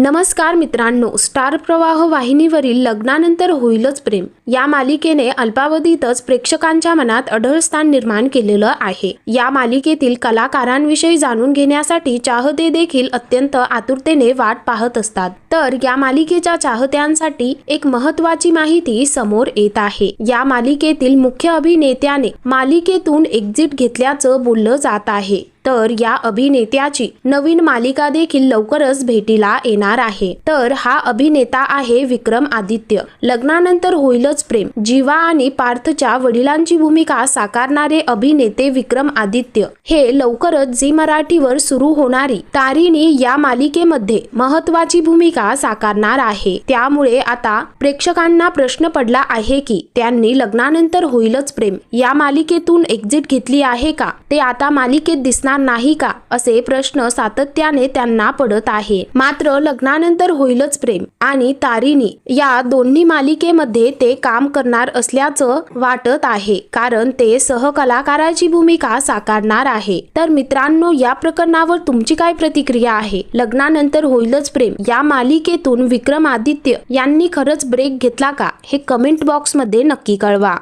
नमस्कार मित्रांनो स्टार प्रवाह वाहिनीवरील लग्नानंतर होईलच प्रेम. या मालिकेने अल्पावधीतच प्रेक्षकांच्या मनात अढळ स्थान निर्माण केलेलं आहे. या मालिकेतील कलाकारांविषयी जाणून घेण्यासाठी चाहते देखील अत्यंत आतुरतेने वाट पाहत असतात. तर या मालिकेच्या चाहत्यांसाठी एक महत्वाची माहिती समोर येत आहे. या मालिकेतील मुख्य अभिनेत्याने मालिकेतून एक्झिट घेतल्याचं बोललं जात आहे. तर या अभिनेत्याची नवीन मालिका देखील लवकरच भेटीला येणार आहे. तर हा अभिनेता आहे विक्रम आदित्य. लग्नानंतर होईलच प्रेम. जीवा आणि पार्थच्या वडिलांची भूमिका साकारणारे अभिनेते विक्रम आदित्य हे लवकरच झी मराठीवर सुरू होणारी तारिणी या मालिकेमध्ये महत्वाची भूमिका साकारणार आहे. त्यामुळे आता प्रेक्षकांना प्रश्न पडला आहे की त्यांनी लग्नानंतर होईलच प्रेम या मालिकेतून एक्झिट घेतली आहे का? ते आता मालिकेत दिसणार नाही का? असे प्रश्न सातत्याने त्यांना पडत आहे. मात्र लग्नानंतर होईलच प्रेम. आणि तारिणी या दोन्ही मालिकेमध्ये ते काम करणार असल्याचं वाटत आहे. कारण ते सहकलाकाराची भूमिका साकारणार आहे. तर मित्रांनो या प्रकरणावर तुमची काय प्रतिक्रिया आहे? लग्नानंतर होईलच प्रेम. या मालिकेतून विक्रमादित्य यांनी खरंच ब्रेक घेतला का? हे कमेंट बॉक्समध्ये नक्की कळवा.